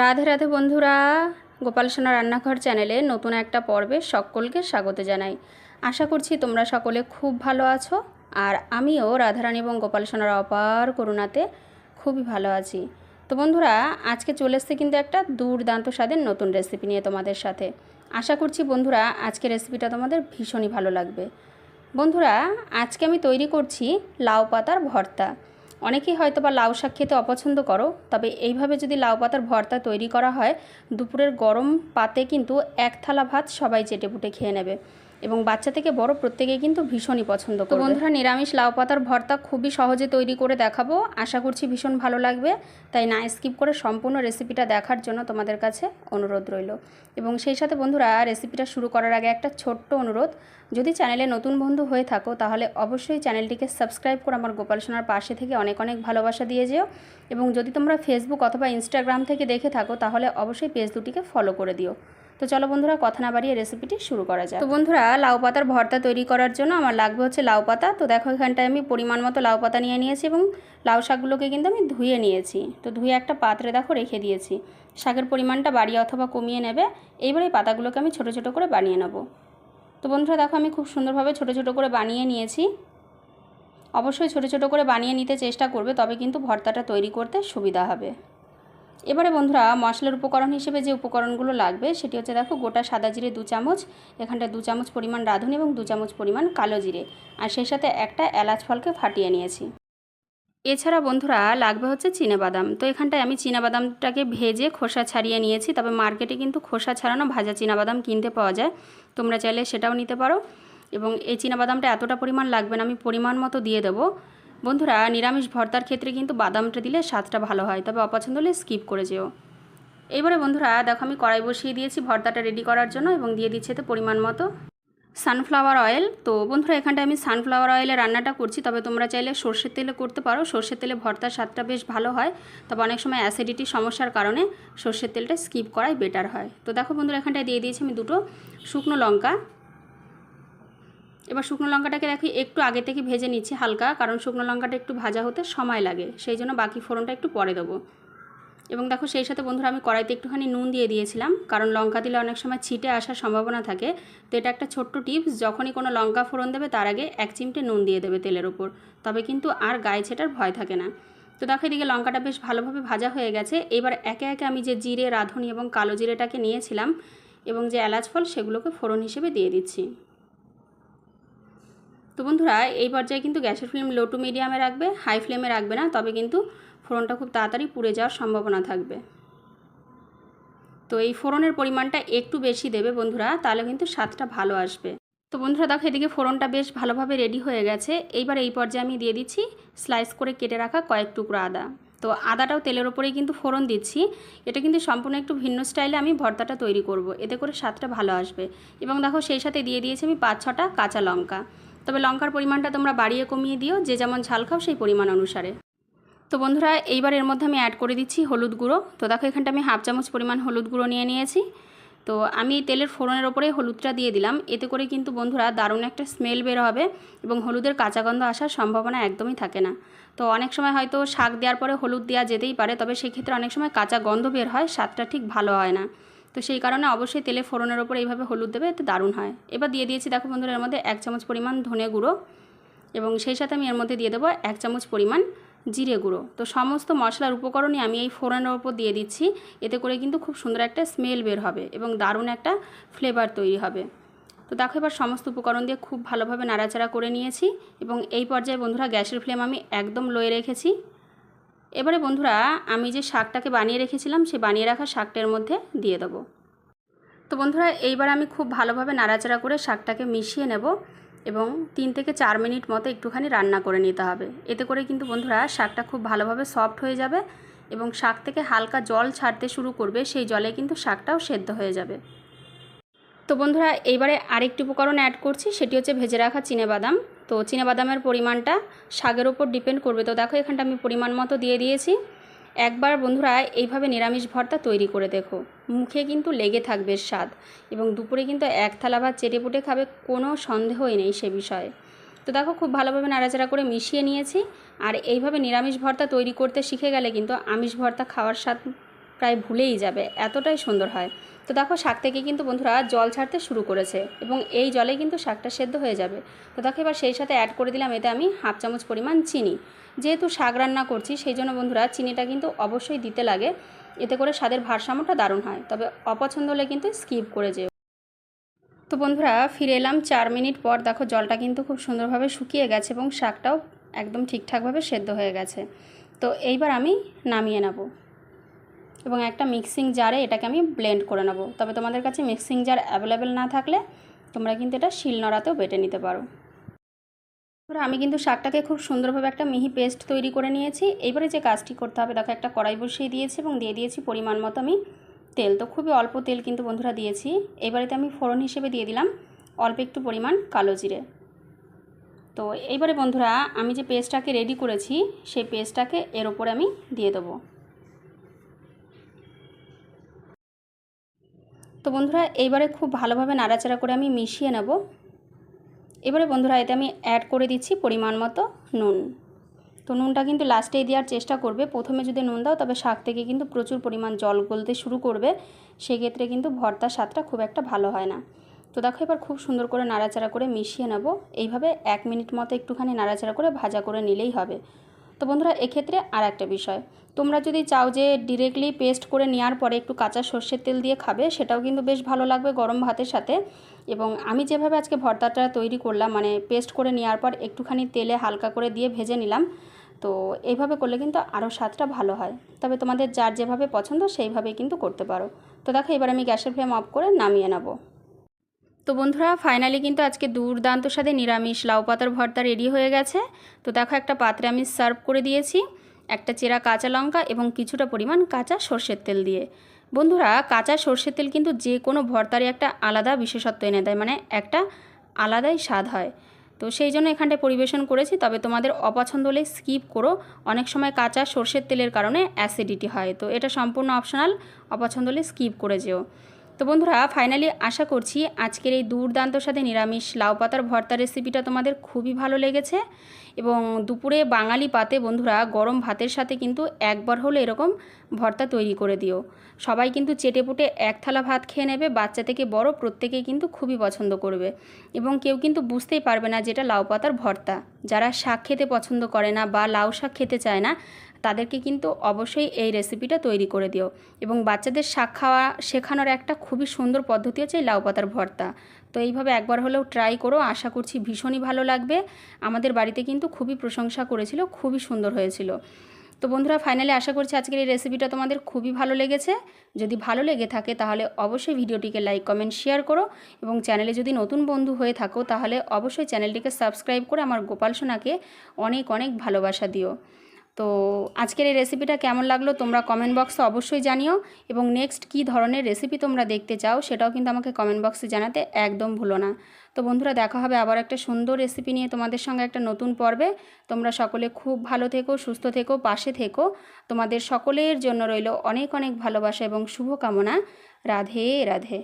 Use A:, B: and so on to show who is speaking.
A: রাধে রাধে বন্ধুরা, গোপাল সোনা রান্নাঘর চ্যানেলে নতুন একটা পর্বে সকলকে স্বাগত জানাই। আশা করছি তোমরা সকলে খুব ভালো আছো আর আমিও রাধারানী এবং গোপাল সোনার অপার করুণাতে খুবই ভালো আছি। তো বন্ধুরা, আজকে চলে এসছে কিন্তু একটা দুর্দান্ত স্বাদের নতুন রেসিপি নিয়ে তোমাদের সাথে। আশা করছি বন্ধুরা আজকে রেসিপিটা তোমাদের ভীষণই ভালো লাগবে। বন্ধুরা, আজকে আমি তৈরি করছি লাউ পাতার ভর্তা। অনেকেই হয়তো বা লাউ শাক খেতে অপছন্দ করো, তবে এইভাবে যদি লাউ পাতার ভর্তা তৈরি করা হয়, দুপুরের গরম পাতে কিন্তু এক থালা ভাত সবাই চেটেপুটে খেয়ে নেবে। এবং বাচ্চা থেকে বড় প্রত্যেকেই কিন্তু ভীষণই পছন্দ করবে। বন্ধুরা নিরামিষ লাউ পাতার ভর্তা খুবই সহজে তৈরি করে দেখাবো। আশা করছি ভীষণ ভালো লাগবে। তাই না স্কিপ করে সম্পূর্ণ রেসিপিটা দেখার জন্য তোমাদের কাছে অনুরোধ রইল। এবং সেই সাথে বন্ধুরা রেসিপিটা শুরু করার আগে একটা ছোট্ট অনুরোধ। যদি চ্যানেলে নতুন বন্ধু হয়ে থাকো তাহলে অবশ্যই চ্যানেলটিকে সাবস্ক্রাইব করে আমার গোপাল সোনার পাশে থেকে অনেক অনেক ভালোবাসা দিয়ে যেও। এবং যদি তোমরা ফেসবুক অথবা ইনস্টাগ্রাম থেকে দেখে থাকো তাহলে অবশ্যই পেজ দুটিকে ফলো করে দিও। তো চলো বন্ধুরা, কথা না বাড়িয়ে রেসিপিটি শুরু করা যায় তো বন্ধুরা, লাউ পাতার ভর্তা তৈরি করার জন্য আমার লাগবে হচ্ছে লাউ পাতা। তো দেখো, এখানটায় আমি পরিমাণ মতো লাউ পাতা নিয়ে নিয়েছি এবং লাউ শাকগুলোকে কিন্তু আমি ধুয়ে নিয়েছি। তো ধুয়ে একটা পাত্রে দেখো রেখে দিয়েছি। শাকের পরিমাণটা বাড়িয়ে অথবা কমিয়ে নেবে। এইবারে এই পাতাগুলোকে আমি ছোটো ছোটো করে বানিয়ে নেব। তো বন্ধুরা, দেখো আমি খুব সুন্দরভাবে ছোটো ছোটো করে বানিয়ে নিয়েছি। অবশ্যই ছোটো ছোটো করে বানিয়ে নিতে চেষ্টা করবে, তবে কিন্তু ভর্তাটা তৈরি করতে সুবিধা হবে। এবারে বন্ধুরা মশলার উপকরণ হিসেবে যে উপকরণগুলো লাগবে, সেটি হচ্ছে দেখো গোটা সাদা জিরে দু চামচ, এখানটায় দু চামচ পরিমাণ রাঁধুনি এবং দু চামচ পরিমাণ কালো জিরে। আর সেই সাথে একটা এলাচ ফলকে ফাটিয়ে নিয়েছি। এছাড়া বন্ধুরা লাগবে হচ্ছে বাদাম তো এখানটায় আমি বাদামটাকে ভেজে খোসা ছাড়িয়ে নিয়েছি। তবে মার্কেটে কিন্তু খোসা ছাড়ানো ভাজা বাদাম কিনতে পাওয়া যায়। তোমরা চাইলে সেটাও নিতে পারো। এবং এই বাদামটা এতটা পরিমাণ লাগবে না, আমি পরিমাণ মতো দিয়ে দেবো। বন্ধুরা, নিরামিষ ভর্তার ক্ষেত্রে কিন্তু বাদামটা দিলে স্বাদটা ভালো হয়, তবে অপছন্দ হলে স্কিপ করে যেও। এবারে বন্ধুরা, দেখো আমি কড়াই বসিয়ে দিয়েছি ভর্তাটা রেডি করার জন্য এবং দিয়ে দিচ্ছে তো পরিমাণ মতো সানফ্লাওয়ার অয়েল তো বন্ধুরা, এখানটায় আমি সানফ্লাওয়ার অয়েলে রান্নাটা করছি, তবে তোমরা চাইলে সর্ষের তেলে করতে পারো। সর্ষের তেলে ভর্তার স্বাদটা বেশ ভালো হয়, তবে অনেক সময় অ্যাসিডিটি সমস্যার কারণে সর্ষের তেলটা স্কিপ করাই বেটার হয়। তো দেখো বন্ধুরা, এখানটায় দিয়ে দিয়েছি আমি দুটো শুকনো লঙ্কা। এবার শুকনো লঙ্কাটাকে দেখি, একটু আগে থেকে ভেজে নিচ্ছি হালকা, কারণ শুকনো লঙ্কাটা একটু ভাজা হতে সময় লাগে, সেই জন্য বাকি ফোড়নটা একটু পরে দেবো। এবং দেখো, সেই সাথে বন্ধুরা, আমি কড়াইতে একটুখানি নুন দিয়ে দিয়েছিলাম, কারণ লঙ্কা দিলে অনেক সময় ছিটে আসার সম্ভাবনা থাকে। তো এটা একটা ছোট্ট টিপস, যখনই কোনো লঙ্কা ফোড়ন দেবে, তার আগে এক চিমটে নুন দিয়ে দেবে তেলের ওপর। তবে কিন্তু আর গায়ে ছেটার ভয় থাকে না। তো দেখো, এদিকে লঙ্কাটা বেশ ভালোভাবে ভাজা হয়ে গেছে। এবার একে একে আমি যে জিরে, রাঁধুনি এবং কালো জিরেটাকে নিয়েছিলাম এবং যে এলাচ ফল, সেগুলোকে ফোড়ন হিসেবে দিয়ে দিচ্ছি। তো বন্ধুরা, এই পর্যায়ে কিন্তু গ্যাসের ফ্লেম লো টু মিডিয়ামে রাখবে হাই ফ্লেমে রাখবে না, তবে কিন্তু ফোড়নটা খুব তাড়াতাড়ি পুড়ে যাওয়ার সম্ভাবনা থাকবে। তো এই ফোড়নের পরিমাণটা একটু বেশি দেবে বন্ধুরা, তাহলে কিন্তু স্বাদটা ভালো আসবে। তো বন্ধুরা, দেখো এদিকে ফোড়নটা বেশ ভালোভাবে রেডি হয়ে গেছে। এইবার এই পর্যায়ে আমি দিয়ে দিচ্ছি স্লাইস করে কেটে রাখা কয়েক টুকরো আদা। তো আদাটাও তেলের ওপরেই কিন্তু ফোড়ন দিচ্ছি। এটা কিন্তু সম্পূর্ণ একটু ভিন্ন স্টাইলে আমি ভর্তাটা তৈরি করব। এতে করে স্বাদটা ভালো আসবে। এবং দেখো সেই সাথে দিয়ে দিয়েছি আমি পাঁচ ছটা কাঁচা লঙ্কা। তবে লঙ্কার পরিমাণটা তোমরা বাড়িয়ে কমিয়ে দিও, যে যেমন ঝাল খাও সেই পরিমাণ অনুসারে। তো বন্ধুরা, এইবার এর মধ্যে আমি অ্যাড করে দিচ্ছি হলুদ গুঁড়ো। তো দেখো, এখানটা আমি হাফ চামচ পরিমাণ হলুদ গুঁড়ো নিয়ে নিয়েছি। তো আমি তেলের ফোড়নের ওপরে হলুদটা দিয়ে দিলাম। এতে করে কিন্তু বন্ধুরা দারুণ একটা স্মেল বের হবে এবং হলুদের কাঁচা গন্ধ আসার সম্ভাবনা একদমই থাকে না। তো অনেক সময় হয়তো শাক দেওয়ার পরে হলুদ দেওয়া যেতেই পারে, তবে সেক্ষেত্রে অনেক সময় কাঁচা গন্ধ বের হয়, স্বাদটা ঠিক ভালো হয় না। তো সেই কারণে অবশ্যই তেলে ফোড়নের ওপর এইভাবে হলুদ দেবে, এতে দারুণ হয়। এবার দিয়ে দিয়েছি, দেখো বন্ধুরা, এর মধ্যে এক চামচ পরিমাণ ধনে গুঁড়ো এবং সেই সাথে আমি এর মধ্যে দিয়ে দেবো এক চামচ পরিমাণ জিরে গুঁড়ো। তো সমস্ত মশলার উপকরণই আমি এই ফোড়নের ওপর দিয়ে দিচ্ছি, এতে করে কিন্তু খুব সুন্দর একটা স্মেল বের হবে এবং দারুণ একটা ফ্লেভার তৈরি হবে। তো দেখো, এবার সমস্ত উপকরণ দিয়ে খুব ভালোভাবে নাড়াচাড়া করে নিয়েছি এবং এই পর্যায়ে বন্ধুরা, গ্যাসের ফ্লেম আমি একদম লয়ে রেখেছি। এবারে বন্ধুরা, আমি যে শাকটাকে বানিয়ে রেখেছিলাম, সে বানিয়ে রাখা শাকটার মধ্যে দিয়ে দেবো। তো বন্ধুরা, এইবার আমি খুব ভালোভাবে নাড়াচাড়া করে শাকটাকে মিশিয়ে নেব এবং তিন থেকে চার মিনিট মতো একটুখানি রান্না করে নিতে হবে। এতে করে কিন্তু বন্ধুরা, শাকটা খুব ভালোভাবে সফট হয়ে যাবে এবং শাক থেকে হালকা জল ছাড়তে শুরু করবে, সেই জলে কিন্তু শাকটাও সেদ্ধ হয়ে যাবে। তো বন্ধুরা, এইবারে আরেকটি উপকরণ অ্যাড করছি, সেটি হচ্ছে ভেজে রাখা বাদাম। তো বাদামের পরিমাণটা শাকের ওপর ডিপেন্ড করবে। তো দেখো, এখানটা আমি পরিমাণ মতো দিয়ে দিয়েছি। একবার বন্ধুরা, এইভাবে নিরামিষ ভর্তা তৈরি করে দেখো। মুখে কিন্তু লেগে থাকবে স্বাদ এবং দুপুরে কিন্তু এক থালা ভাত চেটে পুটে খাবে কোনো সন্দেহই নেই সে বিষয়ে। তো দেখো, খুব ভালোভাবে নাড়াচাড়া করে মিশিয়ে নিয়েছি। আর এইভাবে নিরামিষ ভর্তা তৈরি করতে শিখে গেলে কিন্তু আমিষ ভর্তা খাওয়ার স্বাদ প্রায় ভুলেই যাবে, এতটাই সুন্দর হয়। তো দেখো, শাক থেকে কিন্তু বন্ধুরা জল ছাড়তে শুরু করেছে এবং এই জলে কিন্তু শাকটা সেদ্ধ হয়ে যাবে। তো দেখো, এবার সেই সাথে অ্যাড করে দিলাম, এতে আমি হাফ চামচ পরিমাণ চিনি। যেহেতু শাক রান্না করছি, সেই জন্য বন্ধুরা চিনিটা কিন্তু অবশ্যই দিতে লাগে। এতে করে স্বাদের ভারসাম্যটা দারুণ হয়, তবে অপছন্দ হলে কিন্তু স্কিপ করে যেও। তো বন্ধুরা, ফিরে এলাম চার মিনিট পর। দেখো, জলটা কিন্তু খুব সুন্দরভাবে শুকিয়ে গেছে এবং শাকটাও একদম ঠিকঠাকভাবে সেদ্ধ হয়ে গেছে। তো এইবার আমি নামিয়ে নেব। এবং একটা মিক্সিং জারে এটাকে আমি ব্লেন্ড করে নেব। তবে তোমাদের কাছে মিক্সিং জার অ্যাভেলেবেল না থাকলে তোমরা কিন্তু এটা শিলনোড়াতেও বেটে নিতে পারো। এবার আমি কিন্তু শাকটাকে খুব সুন্দরভাবে একটা মিহি পেস্ট তৈরি করে নিয়েছি। এইবারে যে কাজটি করতে হবে, দেখো একটা কড়াই বসিয়ে দিয়েছি এবং দিয়ে দিয়েছি পরিমাণ মতো আমি তেল। তো খুবই অল্প তেল কিন্তু বন্ধুরা দিয়েছি। এবারেতে আমি ফোড়ন হিসেবে দিয়ে দিলাম অল্প একটু পরিমাণ কালো জিরে। তো এইবারে বন্ধুরা, আমি যে পেস্টটাকে রেডি করেছি, সেই পেস্টটাকে এর ওপরে আমি দিয়ে দেবো। তো বন্ধুরা, এইবারে খুব ভালোভাবে নাড়াচাড়া করে আমি মিশিয়ে নেব। এবারে বন্ধুরা, এতে আমি অ্যাড করে দিচ্ছি পরিমাণ মতো নুন। তো নুনটা কিন্তু লাস্টেই দেওয়ার চেষ্টা করবে। প্রথমে যদি নুন দাও, তবে শাক থেকে কিন্তু প্রচুর পরিমাণ জল গলতে শুরু করবে। সেক্ষেত্রে কিন্তু ভর্তার স্বাদটা খুব একটা ভালো হয় না। তো দেখো, এবার খুব সুন্দর করে নাড়াচাড়া করে মিশিয়ে নেব। এইভাবে এক মিনিট মতো একটুখানি নাড়াচাড়া করে ভাজা করে নিলেই হবে। তো বন্ধুরা, এক্ষেত্রে আর একটা বিষয়। তোমরা যদি চাও যে ডিরেক্টলি পেস্ট করে নেওয়ার পরে একটু কাঁচা সর্ষের তেল দিয়ে খাবে, সেটাও কিন্তু বেশ ভালো লাগবে গরম ভাতের সাথে। এবং আমি যেভাবে আজকে ভর্তাটা তৈরি করলাম মানে পেস্ট করে নেওয়ার পর একটুখানি তেলে হালকা করে দিয়ে ভেজে নিলাম, তো এইভাবে করলে কিন্তু আরও স্বাদটা ভালো হয়। তবে তোমাদের যার যেভাবে পছন্দ সেইভাবেই কিন্তু করতে পারো। তো দেখো, এবার আমি গ্যাসের ফ্লেম অফ করে নামিয়ে নেব। তো বন্ধুরা ফাইনালি কিন্তু আজকে দুর্দান্ত সাথে নিরামিষ লাউ পাতার ভর্তা রেডি হয়ে গেছে। তো দেখো, একটা পাত্রে আমি সার্ভ করে দিয়েছি, একটা চেরা কাঁচা লঙ্কা এবং কিছুটা পরিমাণ কাঁচা সর্ষের তেল দিয়ে। বন্ধুরা, কাঁচা সর্ষের তেল কিন্তু যে কোনো ভর্তারই একটা আলাদা বিশেষত্ব এনে দেয় মানে একটা আলাদাই স্বাদ হয়। তো সেই জন্য এখানটায় পরিবেশন করেছি, তবে তোমাদের অপছন্দ হলে স্কিপ করো। অনেক সময় কাঁচা সর্ষের তেলের কারণে অ্যাসিডিটি হয়, তো এটা সম্পূর্ণ অপশনাল অপছন্দ হলে স্কিপ করে যেও। তো বন্ধুরা ফাইনালি আশা করছি আজকের এই দুর্দান্ত সাথে নিরামিষ লাউ পাতার ভর্তা রেসিপিটা তোমাদের খুবই ভালো লেগেছে। এবং দুপুরে বাঙালি পাতে বন্ধুরা গরম ভাতের সাথে কিন্তু একবার হলে এরকম ভর্তা তৈরি করে দিও। সবাই কিন্তু চেটে পুটে এক থালা ভাত খেয়ে নেবে, বাচ্চা থেকে বড় প্রত্যেকেই কিন্তু খুবই পছন্দ করবে। এবং কেউ কিন্তু বুঝতেই পারবে না যেটা লাউ পাতার ভর্তা। যারা শাক খেতে পছন্দ করে না বা লাউ শাক খেতে চায় না, তাদেরকে কিন্তু অবশ্যই এই রেসিপিটা তৈরি করে দিও। এবং বাচ্চাদের শাক খাওয়া শেখানোর একটা খুবই সুন্দর পদ্ধতি হচ্ছে এই লাউ পাতার ভর্তা। তো এইভাবে একবার হলেও ট্রাই করো, আশা করছি ভীষণই ভালো লাগবে। আমাদের বাড়িতে কিন্তু খুবই প্রশংসা করেছিল, খুবই সুন্দর হয়েছিল। তো বন্ধুরা ফাইনালি আশা করছি আজকের এই রেসিপিটা তোমাদের খুবই ভালো লেগেছে। যদি ভালো লেগে থাকে তাহলে অবশ্যই ভিডিওটিকে লাইক কমেন্ট শেয়ার করো এবং চ্যানেলে যদি নতুন বন্ধু হয়ে থাকো তাহলে অবশ্যই চ্যানেলটিকে সাবস্ক্রাইব করে আমার গোপাল সোনাকে অনেক অনেক ভালোবাসা দিও। তো আজকের এই রেসিপিটা কেমন লাগল তোমরা কমেন্ট বক্সে অবশ্যই জানিও এবং নেক্সট কী ধরনের রেসিপি তোমরা দেখতে চাও সেটাও কিন্তু আমাকে কমেন্ট বক্সে জানাতে একদম ভুলো না। তো বন্ধুরা দেখা হবে আবার একটা সুন্দর রেসিপি নিয়ে তোমাদের সঙ্গে একটা নতুন পর্বে। তোমরা সকলে খুব ভালো থেকো, সুস্থ থেকো, পাশে থেকো। তোমাদের সকলের জন্য রইল অনেক অনেক ভালোবাসা এবং শুভকামনা। রাধে রাধে।